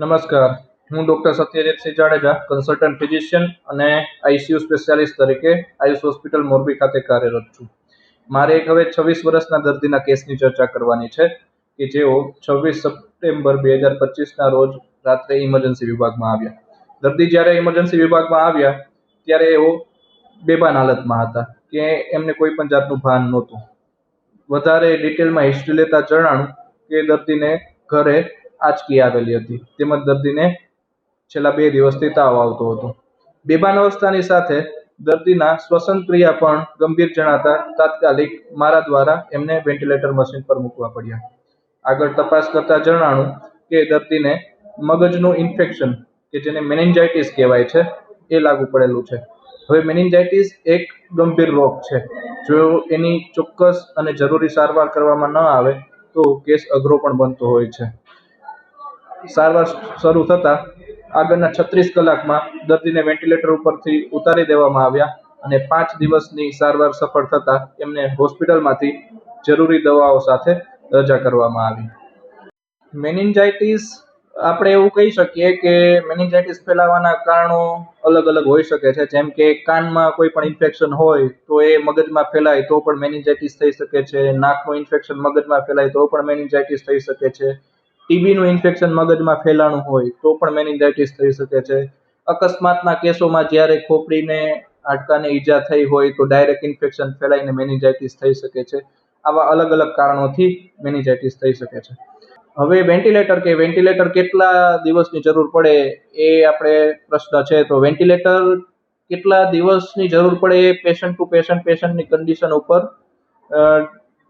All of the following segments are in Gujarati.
નમસ્કાર. હું doctor Satyajitsinh Jadeja consultant physician અને આઈસીયુ સ્પેશિયાલિસ્ટ તરીકે આયુષ હોસ્પિટલ મોરબી ખાતે કાર્યરત છું. મારે એક હવે છવ્વીસ વર્ષના દર્દીના કેસની ચર્ચા કરવાની છે કે જેઓ છવ્વીસ સપ્ટેમ્બર બે હજાર પચીસના રોજ રાત્રે ઇમરજન્સી વિભાગમાં આવ્યા. દર્દી જ્યારે ઇમરજન્સી વિભાગમાં આવ્યા, ત્યારે એઓ બેભાન હાલતમાં હતા કે એમને કોઈ પણ જાતનું ભાન નહોતું. વધારે ડિટેલમાં હિસ્ટ્રી લેતા જણાણું કે દર્દીને ઘરે આંચકી આવેલી હતી. તેમજ દર્દીને છેલ્લા બે દિવસથી તાવ આવતો હતો. બેભાન અવસ્થાની સાથે દર્દીના શ્વસન ક્રિયા પણ ગંભીર જણાતા તાત્કાલિક મારા દ્વારા એમને વેન્ટિલેટર મશીન પર મૂકવા પડ્યા. આગળ તપાસ કરતા જણાણું કે દર્દીને મગજનું ઇન્ફેક્શન, કે જેને મેનિન્જાઇટિસ કહેવાય છે, એ લાગુ પડેલું છે. હવે મેનિન્જાઇટિસ એક ગંભીર રોગ છે. જો એની ચોક્કસ અને જરૂરી સારવાર કરવામાં ન આવે, તો કેસ અઘરો પણ બનતો હોય છે. સારવાર શરૂ થતાં આગળના છત્રીસ કલાકમાં દર્દીને વેન્ટિલેટર ઉપરથી ઉતારી દેવામાં આવ્યા અને પાંચ દિવસની સારવાર સફળ થતાં એમને હોસ્પિટલમાંથી જરૂરી દવાઓ સાથે રજા કરવામાં આવી. મેનિન્જાઇટિસ આપણે એવું કહી શકીએ કે મેનિન્જાઇટિસ ફેલાવાના કારણો અલગ અલગ હોઈ શકે છે. જેમ કે કાનમાં કોઈ પણ ઇન્ફેક્શન હોય તો એ મગજમાં ફેલાય તો પણ મેનિન્જાઇટિસ થઈ શકે છે. નાકનું ઇન્ફેક્શન મગજમાં ફેલાય તો પણ મેનિન્જાઇટિસ થઈ શકે છે. ટીબીનું ઇન્ફેક્શન મગજમાં ફેલાણું હોય તો પણ મેનિન્જાઇટિસ થઈ શકે છે. અકસ્માતના કેસોમાં જ્યારે ખોપડીને હાડકાને ઈજા થઈ હોય તો ડાયરેક્ટ ઇન્ફેક્શન ફેલાઈને મેનિન્જાઇટિસ થઈ શકે છે. આવા અલગ અલગ કારણોથી મેનિન્જાઇટિસ થઈ શકે છે. હવે વેન્ટિલેટર કે વેન્ટિલેટર કેટલા દિવસની જરૂર પડે એ આપણે પ્રશ્ન છે. તો વેન્ટિલેટર કેટલા દિવસની જરૂર પડે એ પેશન્ટ ટુ પેશન્ટ પેશન્ટની કન્ડિશન ઉપર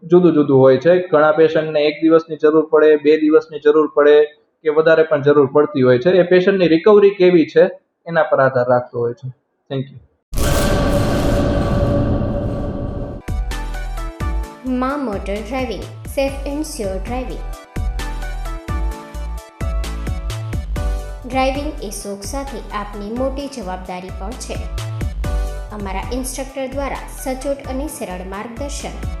જુદું જુદું હોય છે. ઘણા પેશન્ટને એક દિવસની જરૂર પડે, બે દિવસની જરૂર પડે કે વધારે પણ જરૂર પડતી હોય છે. એ પેશન્ટની રિકવરી કેવી છે એના પર આધાર રાખતો હોય છે. Thank you Maa motor driving, safe and sure driving. Driving એ શોખ સાથે આપની મોટી જવાબદારી પણ છે. અમારા ઇન્સ્ટ્રક્ટર દ્વારા સચોટ અને સરળ માર્ગદર્શન.